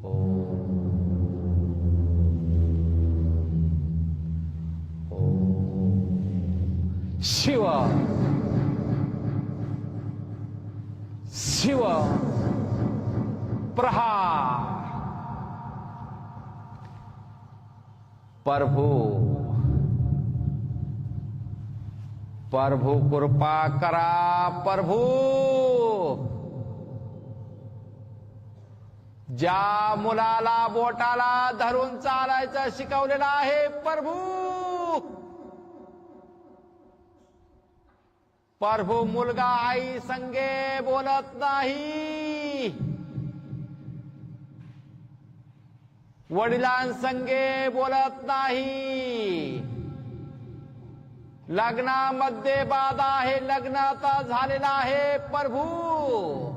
शिव। शिव। प्रहार प्रभु। प्रभु कृपा करा प्रभु। ज्या मुलाला बोटाला धरून चालायचं शिकवलेलं आहे प्रभू! प्रभू मुलगा आई संगे बोलत नाही. वडिलांसंगे बोलत नाही. लग्नामध्ये बाधा आहे लग्न आता झालेला आहे प्रभू!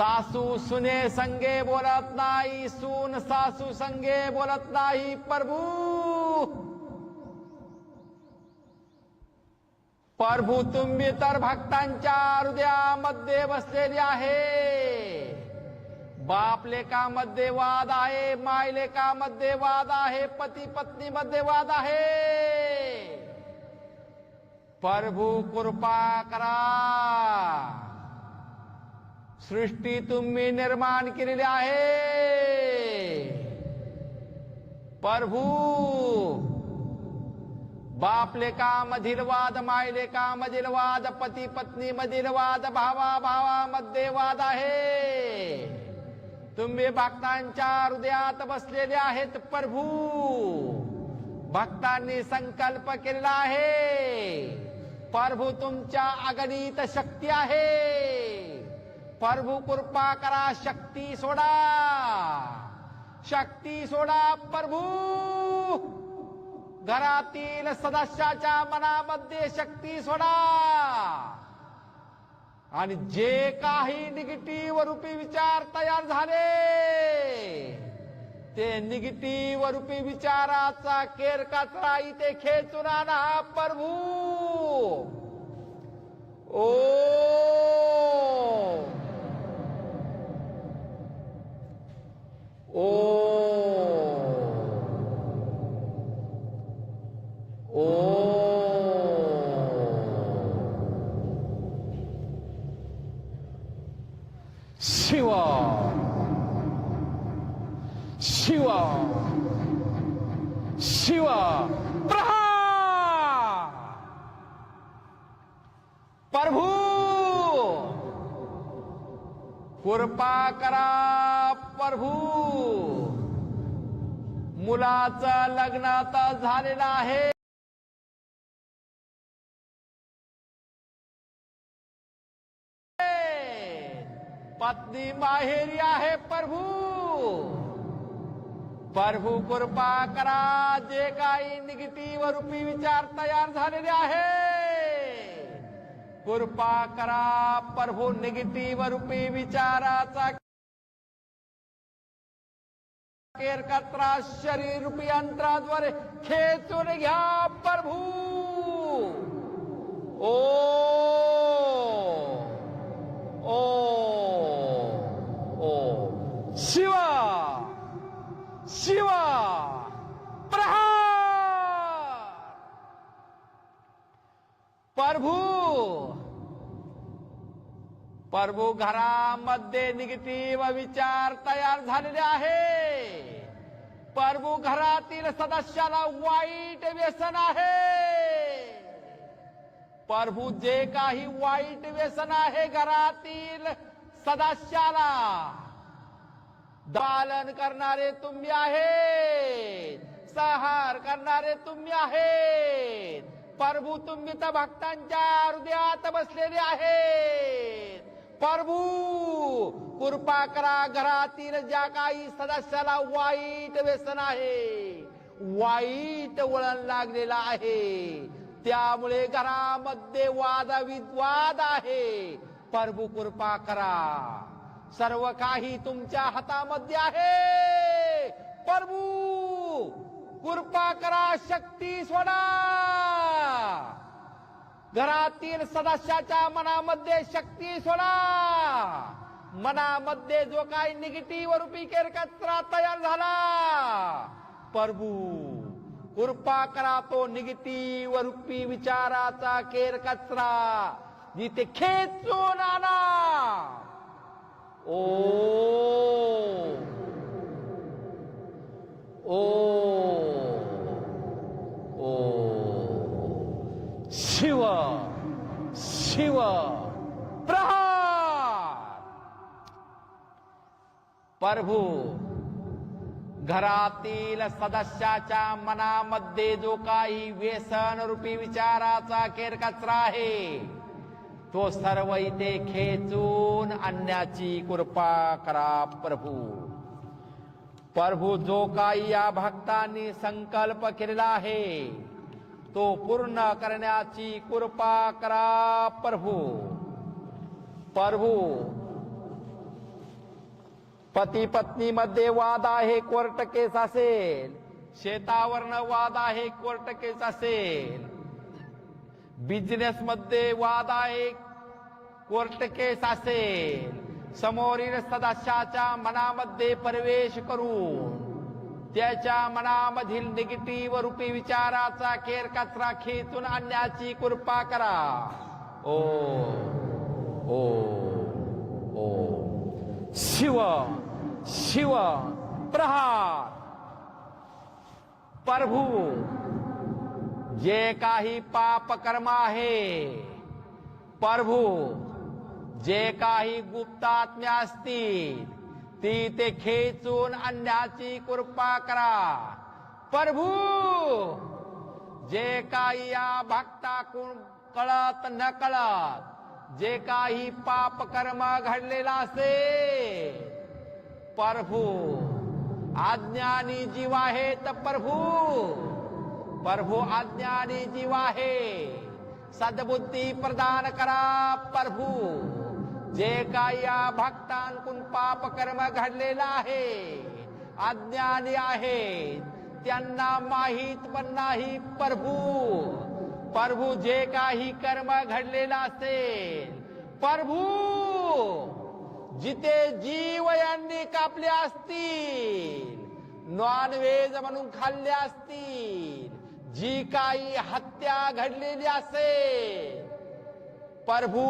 सासू सुने संगे बोलत नाही, सुन सासू संगे बोलत नाही, प्रभू। प्रभू, तुम्ही तर भक्तांच्या हृदयामध्ये बसलेले आहे। बाप लेकामध्ये वाद आहे, माय लेकामध्ये वाद आहे, पती पत्नी मध्ये वाद आहे। प्रभू, कृपा करा। सृष्टी तुम्ही निर्माण केलेली आहे. प्रभू बापले का मधील वाद मायले का मधील वाद पती पत्नी मधील वाद भावा भावामध्ये वाद आहे. तुम्ही भक्तांच्या हृदयात बसलेले आहेत प्रभू. भक्तांनी संकल्प केलेला आहे. प्रभू तुमच्या अगणित शक्ती आहे. प्रभू कृपा करा शक्ती सोडा. शक्ती सोडा प्रभू. घरातील सदस्याच्या मनामध्ये शक्ती सोडा. आणि जे काही निगेटिव्ह रूपी विचार तयार झाले ते निगेटिव्ह रूपी विचाराचा केर कचरा इथे खेचून आणा प्रभू. ओ ओ ओ शिव शिव शिव प्रहार प्रभू कृपा करा प्रभू. मुलाचं लग्न आता झालेलं आहे. पत्नी माहेरी आहे प्रभू. प्रभू कृपा करा. जे काही निगेटिव्ह रूपी विचार तयार झालेले आहे कृपा करा प्रभू निगेटिव्ह रूपी विचाराचा केर कचरा शरीर रूपी अंतराद्वारे खेचून घ्या प्रभू ओ! ओ! ओ! शिवा! शिवा! प्रहार! प्रभू प्रभू घरामध्ये निगेटिव्ह विचार तयार आहे. प्रभू घरातील सदस्याला वाईट व्यसन आहे. प्रभू जे काही वाईट व्यसन आहे घरातील सदस्याला पालन करणारे तुम्ही आहेत, सहार करणारे तुम्ही आहेत. प्रभू तुम्ही तर भक्तांच्या हृदयात आहेत. प्रभू। कृपा करा घरातील ज्या काही सदस्याला वाईट व्यसन आहे वाईट वळण लागलेलं आहे त्यामुळे घरामध्ये वादविवाद आहे. प्रभू कृपा करा. सर्व काही तुमच्या हातामध्ये आहे. प्रभू कृपा करा शक्ती सोडा. घरातील सदस्याच्या मनामध्ये शक्ती सोडा. मनामध्ये जो काही निगेटिव्ह रूपी केर कचरा तयार झाला प्रभू कृपा करा तो निगेटिव्ह रूपी विचाराचा केर कचरा जिथे खेचून आणा. ओ. ओ. ओ. शिव शिव प्रहार! प्रभू घरातील सदस्याच्या मनामध्ये जो काही व्यसन रूपी विचाराचा केरकचरा आहे तो सर्व इथे खेचून आणण्याची कृपा करा प्रभू. प्रभू जो काही या भक्तांनी संकल्प केलेला आहे तो पूर्ण करण्याची कृपा करा प्रभू. प्रभू. पती पत्नी मध्ये वाद आहे कोर्ट केस असेल. शेतावरनं वाद आहे कोर्ट केस असेल. बिझनेस मध्ये वाद आहे कोर्ट केस असेल. समोरील सदस्याच्या मनामध्ये प्रवेश करून त्याच्या मनामधील निगेटिव्ह रूपी विचाराचा केर कचरा खेचून आणण्याची कृपा करा. ओ ओ ओ. शिव शिव प्रहार. प्रभू जे काही पाप कर्म आहे प्रभू जे काही गुप्तात्म्या असतील ती ते खेचून आणण्याची कृपा करा. प्रभू जे काही या भक्ताकून कळत न कळत जे काही पाप कर्म घडलेला असे प्रभू आज्ञानी जीव आहे तर प्रभू. प्रभू आज्ञानी जीव आहे सद्बुद्धी प्रदान करा प्रभू. जे काही या भक्तांकून पाप कर्म घडलेला आहे अज्ञानी आहे त्यांना माहीत पण नाही प्रभू. प्रभू जे काही कर्म घडलेला असेल प्रभू जिथे जीव यांनी कापले असतील नॉन व्हेज म्हणून खाल्ले असतील जी काही हत्या घडलेली असेल प्रभू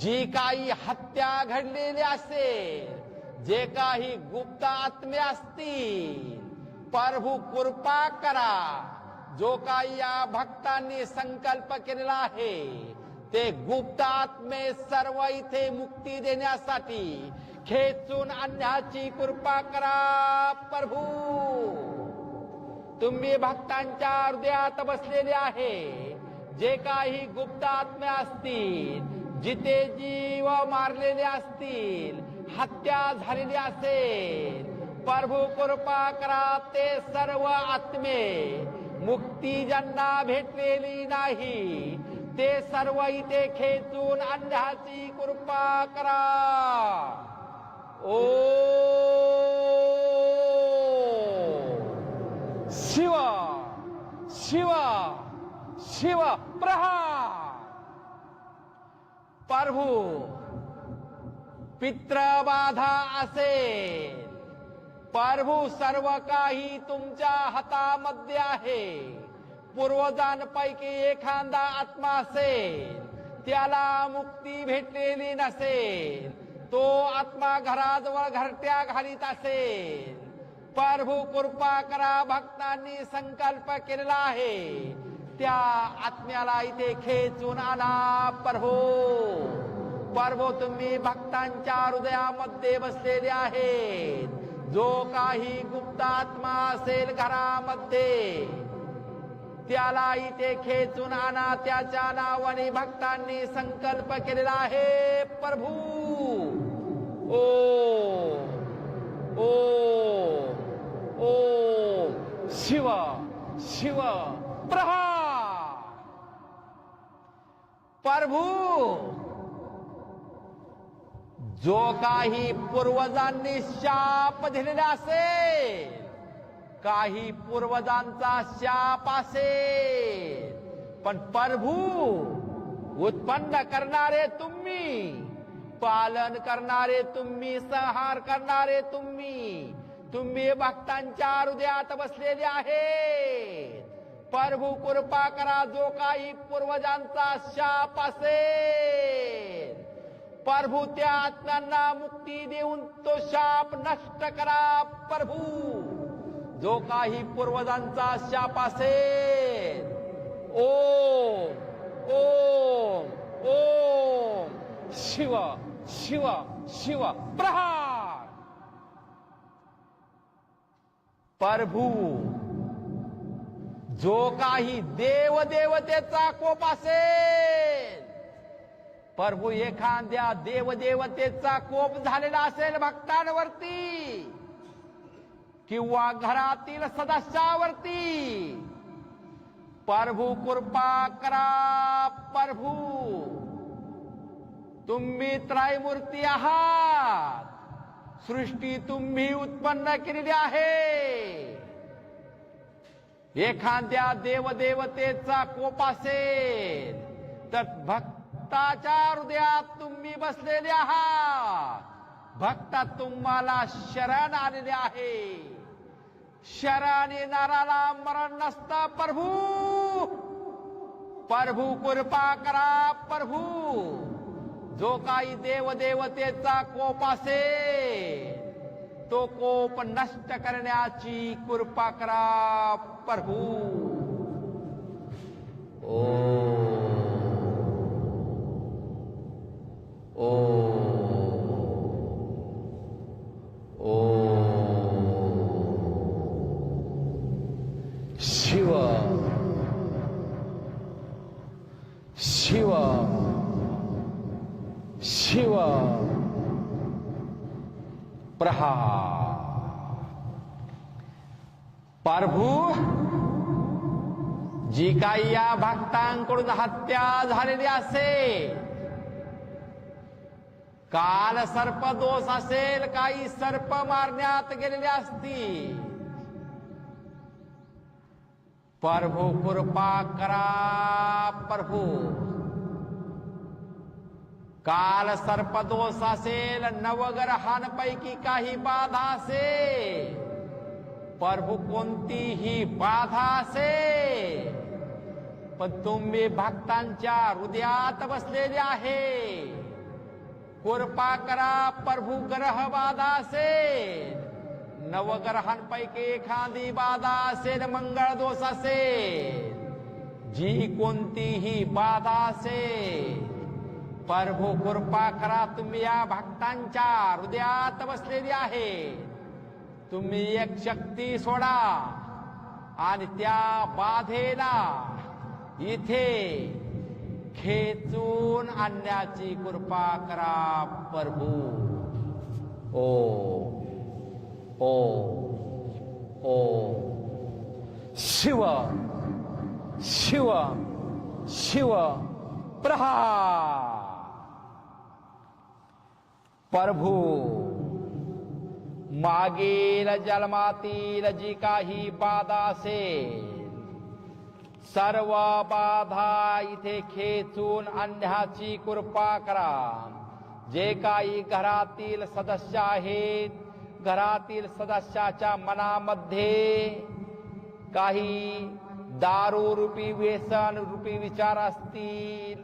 जी काही हत्या घडलेली असेल जे काही गुप्त आत्मे असतील प्रभू कृपा करा. जो काही या भक्तांनी संकल्प केलेला आहे ते गुप्त आत्मे सर्व इथे मुक्ती देण्यासाठी खेचून आणण्याची कृपा करा प्रभू. तुम्ही भक्तांच्या हृदयात बसलेले आहे जे काही गुप्त आत्मे असतील जिथे जीव मारलेले असतील हत्या झालेली असेल प्रभू कृपा करा ते सर्व आत्मे. मुक्ती ज्यांना भेटलेली नाही ते सर्व इथे खेचून अंधाची कृपा करा. ओ! शिव शिव शिव प्रहार! प्रभू. पित्रबाधा असेल प्रभू सर्व काही तुमच्या हातामध्ये आहे. पूर्वजांपैकी एखादा आत्मा असेल त्याला मुक्ती भेटलेली नसेल तो आत्मा घराजवळ घरट्या घालीत असेल. प्रभू कृपा करा भक्तांनी संकल्प केलेला आहे. त्या आत्म्याला इथे खेचून आणा प्रभू. प्रभू तुम्ही भक्तांच्या हृदयामध्ये बसलेले आहेत. जो काही गुप्त आत्मा असेल घरामध्ये त्याला इथे खेचून आणा त्याच्या नावाने भक्तांनी संकल्प केलेला आहे प्रभू. ओ ओ ओ. शिव शिव. प्रहार. प्रभू! जो काही पूर्वजांनी शाप दिलेला असेल काही पूर्वजांचा शाप असेल पण प्रभू उत्पन्न करणारे तुम्ही पालन करणारे तुम्ही संहार करणारे तुम्ही तुम्ही भक्तांच्या हृदयात बसलेले आहेत. प्रभू कृपा करा जो काही पूर्वजांचा शाप असेल. प्रभू त्या आत्म्यांना मुक्ती देऊन तो शाप नष्ट करा प्रभू. जो काही पूर्वजांचा शाप असेल ओम ओम ओम. शिव शिव शिव प्रहार. प्रभू जो काही देवदेवतेचा कोप असेल प्रभू एखाद्या देवदेवतेचा कोप झालेला असेल भक्तांवरती किंवा घरातील सदस्यावरती प्रभू कृपा करा प्रभू. तुम्ही त्रायमूर्ती आहात सृष्टी तुम्ही उत्पन्न केलेली आहे. एखाद्या देवदेवतेचा कोप असेल तर भक्ताच्या हृदयात तुम्ही बसलेले आहात. भक्ता तुम्हाला शरण आलेले आहे. शरण येणाराला मरण नसता प्रभू. प्रभू कृपा करा प्रभू. जो काही देवदेवतेचा कोप असेल तो कोप नष्ट करण्याची कृपा करा प्रभू. ओ. ओ. प्रभू जी काही या भक्तांकडून हत्या झालेली असे काल सर्प दोष असेल काही सर्प मारण्यात गेलेले असतील. प्रभू कृपा करा प्रभू. काल सर्पदोष असेल नवग्रहांपैकी काही बाधा असेल. प्रभू कोणतीही बाधा असेल. पण तुम्ही भक्तांच्या हृदयात बसलेले आहे. कृपा करा प्रभू ग्रह बाधा असेल. नवग्रहांपैकी एखादी बाधा असेल मंगळ दोष असेल. जी कोणतीही बाधा असेल प्रभू कृपा करा तुम्ही या भक्तांच्या हृदयात बसलेली आहे. तुम्ही एक शक्ती सोडा आणि त्या बाधेला इथे खेचून आणण्याची कृपा करा प्रभू. ओ ओ ओ. शिव शिव शिव प्रहार. प्रभू। मागील जन्मातील जी काही बाधा असेल सर्व बाधा इथे खेचून आणण्याची कृपा करा. जे काही घरातील सदस्य आहेत घरातील सदस्याच्या मनामध्ये काही दारू रूपी व्यसन रूपी विचार असतील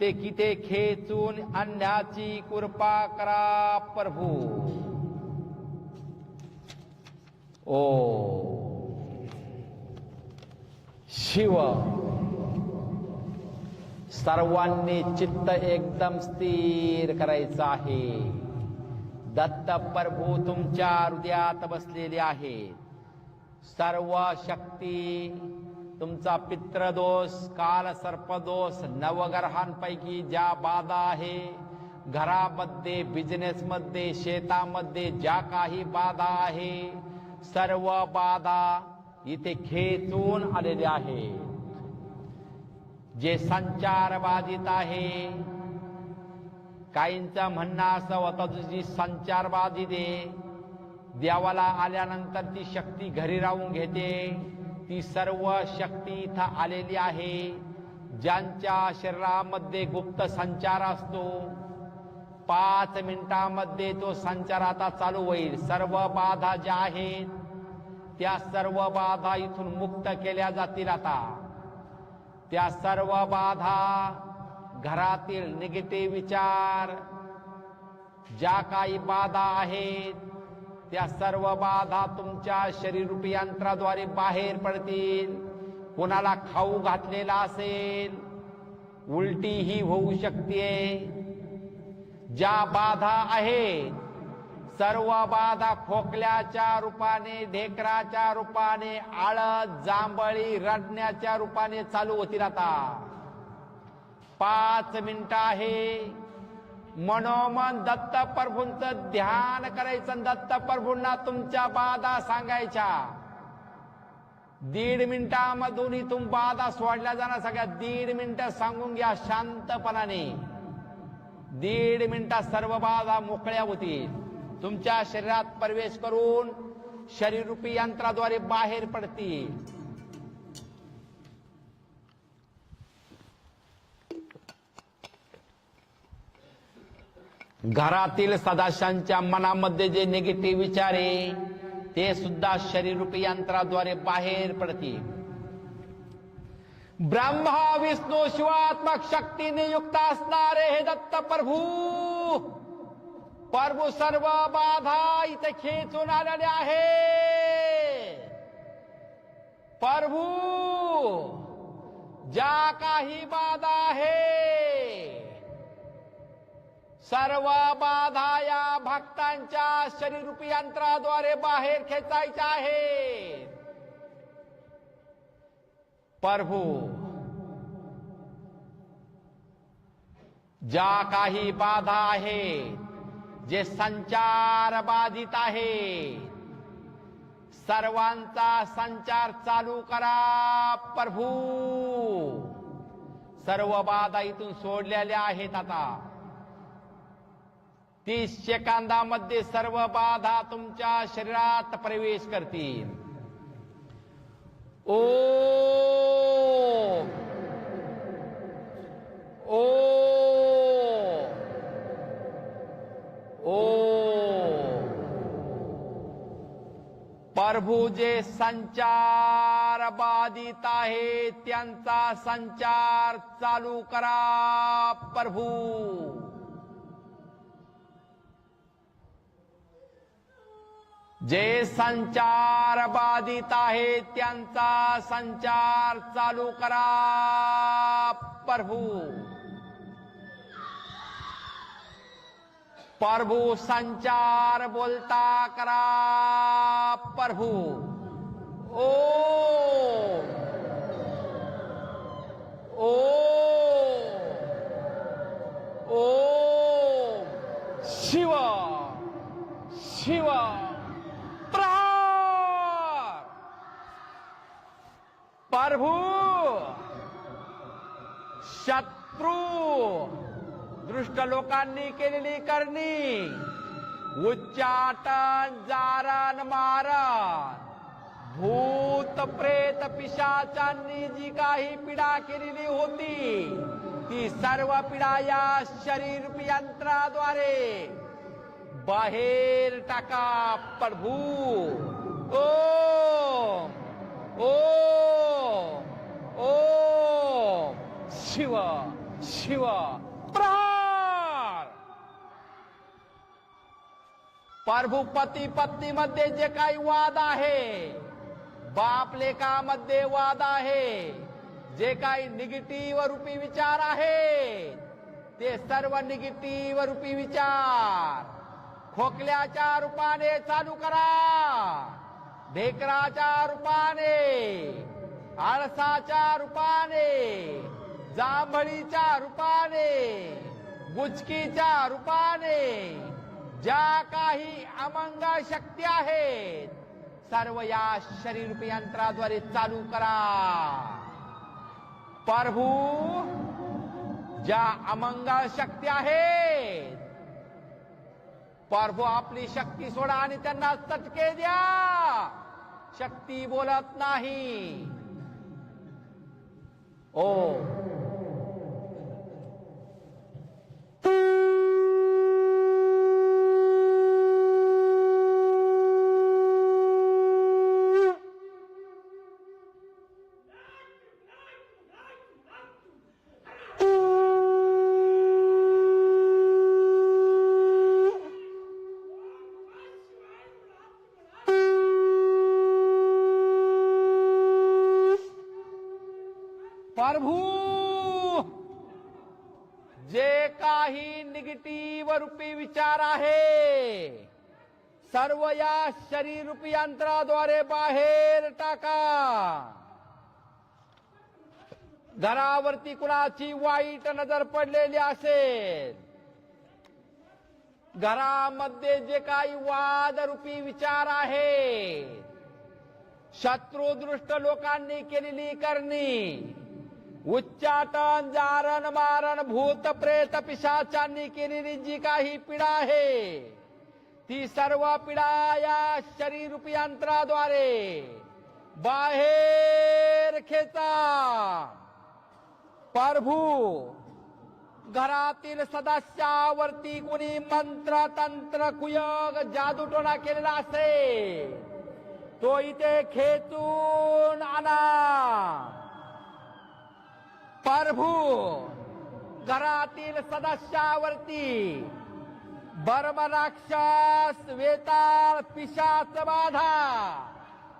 ते किती खेचून आणण्याची कृपा करा प्रभू. ओ. शिव. सर्वांनी चित्त एकदम स्थिर करायचं आहे. दत्त प्रभू तुमच्या हृदयात बसलेले आहेत. सर्व शक्ती तुमचा पित्रदोष काल सर्पदोष नवग्रहांपैकी ज्या बाधा आहे घरामध्ये बिझनेसमध्ये शेतामध्ये ज्या काही बाधा आहे सर्व बाधा इथे खेचून आलेले आहे. जे संचार बाधित आहे काहींचं म्हणणं असं होतं तुझी संचार बाधित आहे देवाला आल्यानंतर ती शक्ती घरी राहून घेते. ती सर्व शक्ती इथं आलेली आहे ज्यांच्या शरीरामध्ये गुप्त संचार असतो. पाच मिनिटामध्ये तो संचार आता चालू होईल. सर्व बाधा ज्या आहेत त्या सर्व बाधा इथून मुक्त केल्या जातील आता. त्या सर्व बाधा घरातील निगेटिव्ह विचार ज्या काही बाधा आहेत त्या सर्व बाधा तुमच्या शरीररूपी यंत्राद्वारे बाहेर पडतील. कोणाला खाऊ घातलेला असेल उलटी ही होऊ शकते. ज्या बाधा आहे सर्व बाधा खोकल्याच्या रूपाने ढेकराच्या रूपाने आळत जांभळी रडण्याच्या रूपाने चालू होतील आता. पाच मिनिटं आहे. मनोमन दत्त प्रभूंचं ध्यान करायचं दत्त प्रभूंना तुमच्या बाधा सांगायच्या. दीड मिनिटामधूनही तुम बाधा सोडल्या जाणार सगळ्या. दीड मिनिटं सांगून घ्या शांतपणाने. दीड मिनिटात सर्व बाधा मोकळ्या होतील. तुमच्या शरीरात प्रवेश करून शरीररूपी यंत्राद्वारे बाहेर पडतील. घरातील सदस्यांच्या मनामध्ये जे निगेटिव्ह विचार आहे ते सुद्धा शरीररूपी यंत्राद्वारे बाहेर पडतील. ब्रह्मा विष्णू शिवात्मक शक्तीने युक्त असणारे हे दत्त प्रभू. प्रभू सर्व बाधा इथे खेचून आलेले आहे. प्रभू ज्या काही बाधा आहे सर्व बाधा या भक्तांच्या शरीररूपी यंत्राद्वारे बाहेर खेचायच्या आहेत प्रभू ज्या काही बाधा आहेत जे संचार बाधित आहे सर्वांचा संचार चालू करा प्रभू. सर्व बाधा इथून सोडलेल्या आहेत आता. तीस सेकंदामध्ये सर्व बाधा तुमच्या शरीरात प्रवेश करतील. ओ ओ ओ प्रभू जे संचार बाधित आहे त्यांचा संचार चालू करा प्रभू. जे संचार बाधित आहेत त्यांचा संचार चालू करा प्रभू. प्रभू संचार बोलता करा प्रभू. ओ ओ शिव शिव प्रहार प्रभू शत्रू दृष्ट लोकांनी केलेली करणी. उच्चाटन जारण मारण. भूत प्रेत पिशाचांनी जी काही पीडा केलेली होती ती सर्व पिढा या शरीर यंत्राद्वारे. बाहेर टाका प्रभू. ओ ओ ओ शिव शिव प्रहार प्रभू पती पत्नी मध्ये जे काही वाद आहे बाप लेखामध्ये वाद आहे जे काही निगेटिव्ह रूपी विचार आहे ते सर्व निगेटिव्ह रूपी विचार. खोकल्याच्या रूपाने चालू करा ढेकराच्या रूपाने आळसाच्या रूपाने जांभळीच्या रूपाने गुचकीच्या रूपाने ज्या काही अमंग शक्ती आहेत सर्व या शरीर यंत्राद्वारे चालू करा. प्रभू ज्या अमंगळ शक्ती आहेत प्रभू आपली शक्ती सोडा आणि त्यांना चटके द्या. शक्ती बोलत नाही. ओ जे काही निगेटिव्ह रूपी विचार आहे. सर्व या शरीर रूपी यंत्राद्वारे बाहेर टाका. घरावरती कुणाची वाईट नजर पडलेली असेल घरामध्ये जे काही वाद रूपी विचार आहे शत्रुदृष्ट लोकांनी केलेली करणी उच्चाटन जारण मारण भूत प्रेत पिशाचांनी केलेली जी काही पीडा आहे. ती सर्व पीडा या शरीरूपी यंत्राद्वारे बाहेर खेचा. प्रभू, घरातील सदस्यावरती कोणी मंत्र, तंत्र, कुयोग, जादूटोणा केलेला असेल तो इथे खेचून आणा. प्रभू घरातील सदस्यावरती बर्म राक्षस वेताळ पिशाच बाधा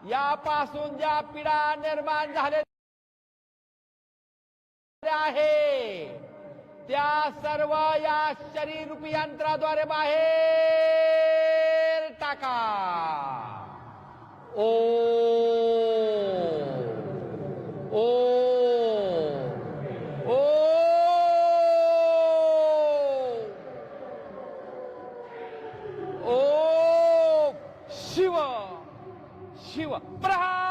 यापासून ज्या पिढा निर्माण झाले आहे त्या सर्व या शरीर यंत्राद्वारे बाहेर टाका. ओ ओ शिव शिव प्रहा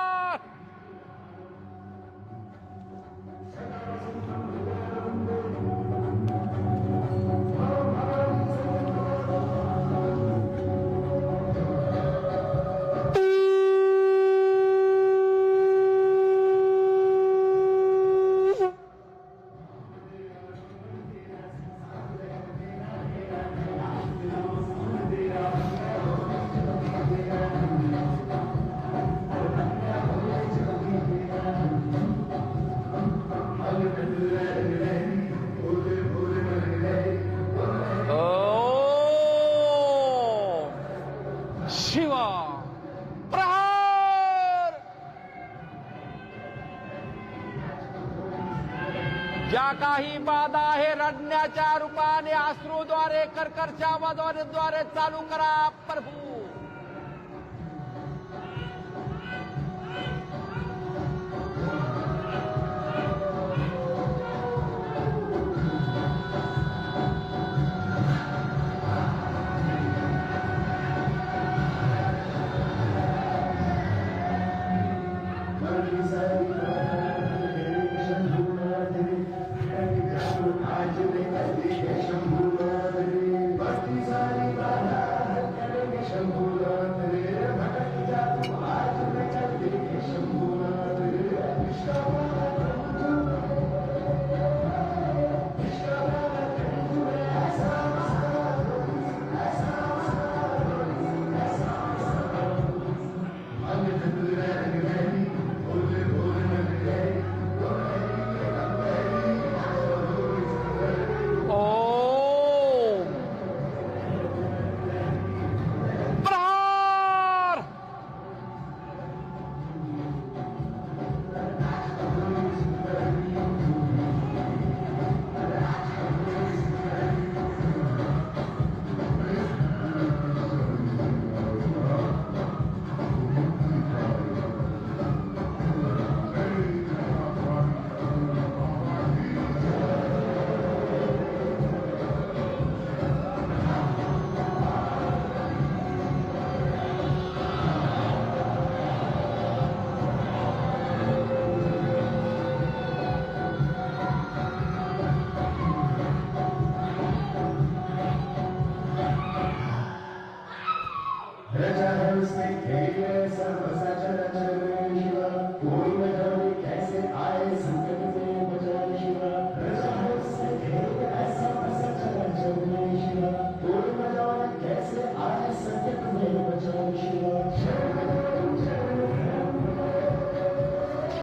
शिव. प्रहार! ज्या काही बाधा आहे रडण्याच्या रूपाने अश्रूद्वारे कर्करच्या द्वारे चालू करा प्रभू.